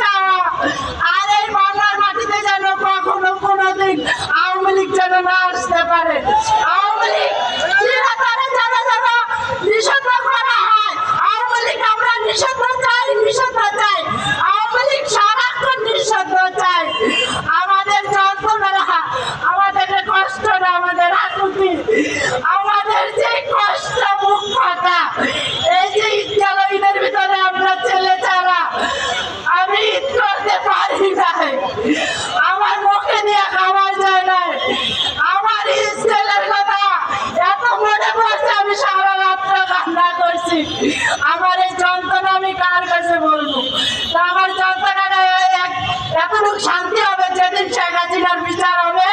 চাওয়া আর এই বাংলার মাটিতে যেন কখনো কোনোদিন আওয়ামী লীগ যেন না আসতে পারে। আমি কান্না করছি। আমার এই যন্ত্রণা আমি কার কাছে বলব? যন্ত্রণাটা এখনও শান্তি হবে যেদিন শেখ বিচার হবে,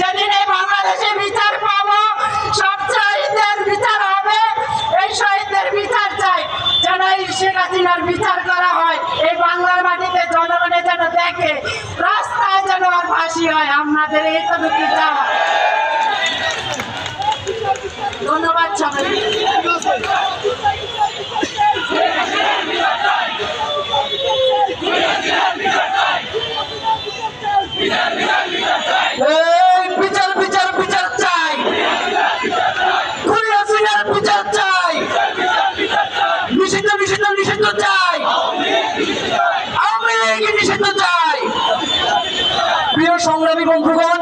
যেদিন এই বাংলাদেশে বিচার পাবো, সব শহীদদের বিচার হবে। এই শহীদদের বিচার চাই, যেন এই শেখ বিচার করা হয়, এই বাংলার মাটিতে জনগণে যেন দেখে, রাস্তায় যেন আর ফাঁসি হয় আপনাদের এই তো চাওয়া। আওয়ামী লীগ নিষিদ্ধ চাই। প্রিয় সংগ্রামী বন্ধুগণ